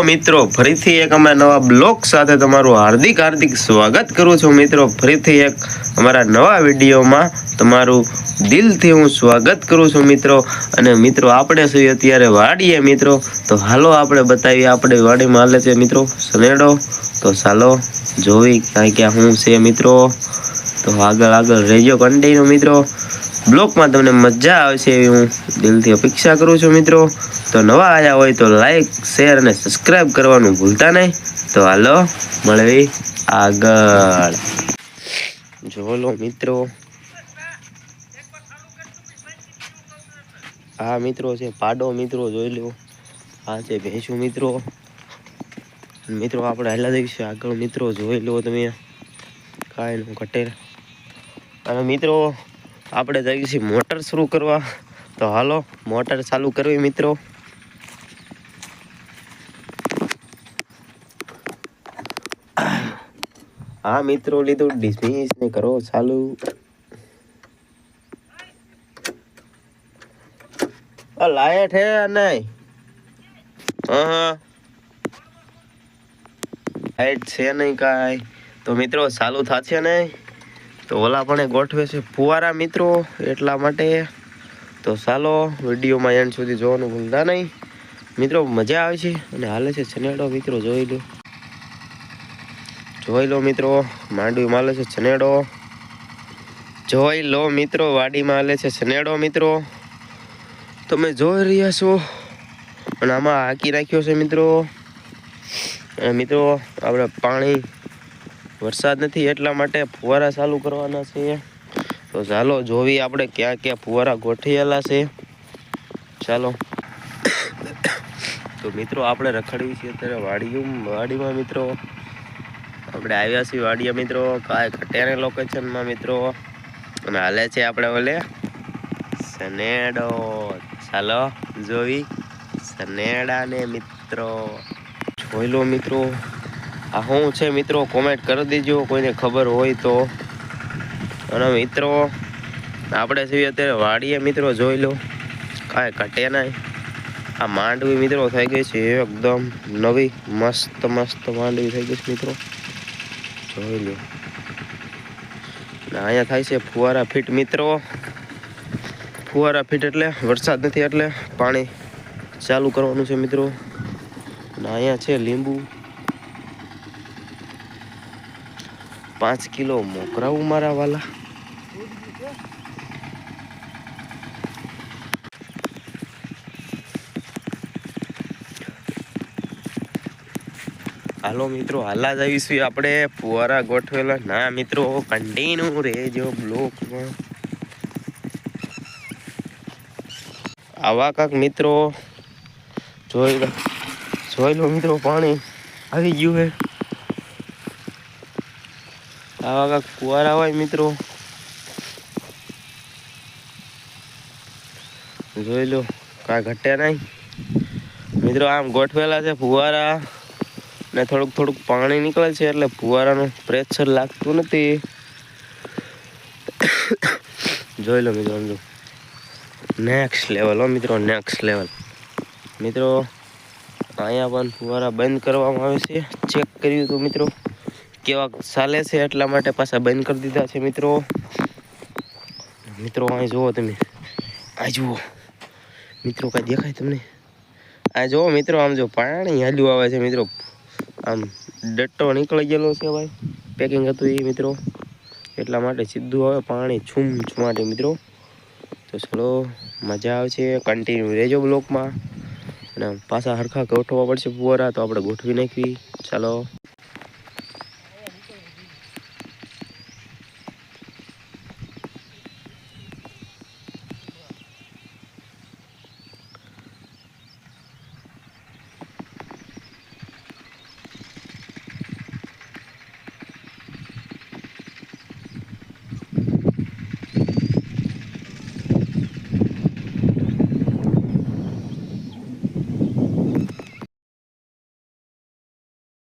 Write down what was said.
મિત્રો, ફરીથી એક અમારા નવા બ્લોગ સાથે તમારું હાર્દિક હાર્દિક સ્વાગત કરું છું. મિત્રો, ફરીથી એક અમારા નવા વિડીયોમાં તમારું દિલથી હું સ્વાગત કરું છું, મિત્રો. અને મિત્રો, આપણે શું અત્યારે વાડીએ, મિત્રો? તો હાલો આપણે બતાવીએ, આપણે વાડીમાં હાલે છે, મિત્રો. સનેડો તો ચાલો જોઈ કાંઈ ક્યાં હું છે, મિત્રો. તો આગળ આગળ રહેજો કન્ટિન્યુ મિત્રો. બ્લોગમાં તમને મજા આવશે એવી હું દિલથી અપેક્ષા કરું છું મિત્રો. તો નવા આવ્યા હોય તો લાઈક શેર અને સબસ્ક્રાઈબ કરવાનું ભૂલતા નહીં. તો હાલો, મળવી આગળ. જોલો મિત્રો. આ મિત્રો છે, પાડો મિત્રો, જોઈ લો. આ છે ભેંસું મિત્રો. મિત્રો, આપણે હાલા દઈશું આગળ. મિત્રો, જોઈ લો તમે. કાંઈ નું ઘટે. અને મિત્રો આપણે જઈએ છીએ મોટર શરૂ કરવા. તો હાલો, મોટર ચાલુ કરવી મિત્રો. હા મિત્રો લીધું ડિસમિસ ને કરો ચાલુ. લાયટ હે નહીં? હા લાઈટ છે નહીં કાંઈ. તો મિત્રો, ચાલુ થશે નહીં? તો ઓલા પણ ગોઠવે છે ફુવારા મિત્રો એટલા માટે. તો ચાલો, વિડીયોમાં એન્ડ સુધી જોવાનું ભૂલતા નહીં. મિત્રો, મજા આવે છે અને હાલે છે છનેડો મિત્રો, જોઈ લો. જોઈ લો મિત્રો માંડવીમાં માલે છે છનેડો. જોઈ લો મિત્રો, વાડીમાં હાલે છે છનેડો મિત્રો. તમે જોઈ રહ્યા છો. અને આમાં હાકી રાખ્યો છે મિત્રો. અને મિત્રો, આપણે પાણી વરસાદ નથી એટલા માટે ફુવારા ચાલુ કરવાના છે. તો ચાલો જોવી આપણે ક્યાં ક્યાં ફુવારા ગોઠવેલા છે. ચાલો. તો મિત્રો આપણે રખડવી છીએ અત્યારે વાડીયું, વાડીમાં મિત્રો. આપણે આવ્યા છીએ વાડીયા મિત્રો. ખટેને લોકેશનમાં મિત્રો. અને હાલે છે આપણે ઓલે સનેડો. ચાલો જોવી સનેડા ને મિત્રો. જોઈ લો મિત્રો. આ શું છે મિત્રો કોમેન્ટ કરી દેજો, કોઈને ખબર હોય તો. અને મિત્રો, આપણે છીએ અત્યારે વાડીએ મિત્રો જોઈ લો. કાંઈ ઘટે નહીં. આ માંડવી મિત્રો થઈ ગઈ છે, એકદમ નવી, મસ્ત મસ્ત માંડવી થઈ ગઈ છે મિત્રો. જોઈ લો. અહીંયા થાય છે ફુવારા ફીટ મિત્રો. ફુવારા ફીટ એટલે વરસાદ નથી, એટલે પાણી ચાલુ કરવાનું છે મિત્રો. અહીંયા છે લીંબુ. પાંચ કિલો મોકરાવું મારા વાલા. હાલો મિત્રો, હાલા આવીશું આપણે. ફુવારા ગોઠવેલા. ના મિત્રો કન્ટિન્યુ રહેજો બ્લોકમાં. આવા કાંક મિત્રો, જોઈ લો જોઈ લો મિત્રો, પાણી આવી ગયું હે આવા કાંક ફુવારા હોય મિત્રો. જોઈ લો, કાંઈ ઘટ્યા નહીં. મિત્રો, આમ ગોઠવેલા છે ફુવારા ને થોડુંક થોડુંક પાણી નીકળે છે એટલે ફુવારાનું પ્રેશર લાગતું નથી. જોઈ લો મિત્રો સમજો નેક્સ્ટ લેવલ હો મિત્રો નેક્સ્ટ લેવલ મિત્રો, અહીંયા પણ ફુવારા બંધ કરવામાં આવે છે. ચેક કર્યું હતું મિત્રો. કેવા ચાલે છે એટલા માટે પાછા બંધ કરી દીધા છે મિત્રો. મિત્રો, અહીં જુઓ તમે. આ જુઓ. મિત્રો, કાંઈ દેખાય તમને? આ જુઓ મિત્રો, આમ જો પાણી હાલ્યું આવે છે મિત્રો. આમ ડટ્ટો નીકળી ગયેલો છે ભાઈ. પેકિંગ હતું એ મિત્રો. એટલા માટે સીધું આવે પાણી છૂમ છુમાટે મિત્રો. તો ચલો, મજા આવશે. કન્ટિન્યુ રહેજો બ્લોકમાં. અને પાછા હરખા ગોઠવવા પડશે ફુવારા તો આપણે ગોઠવી નાખવી. ચાલો.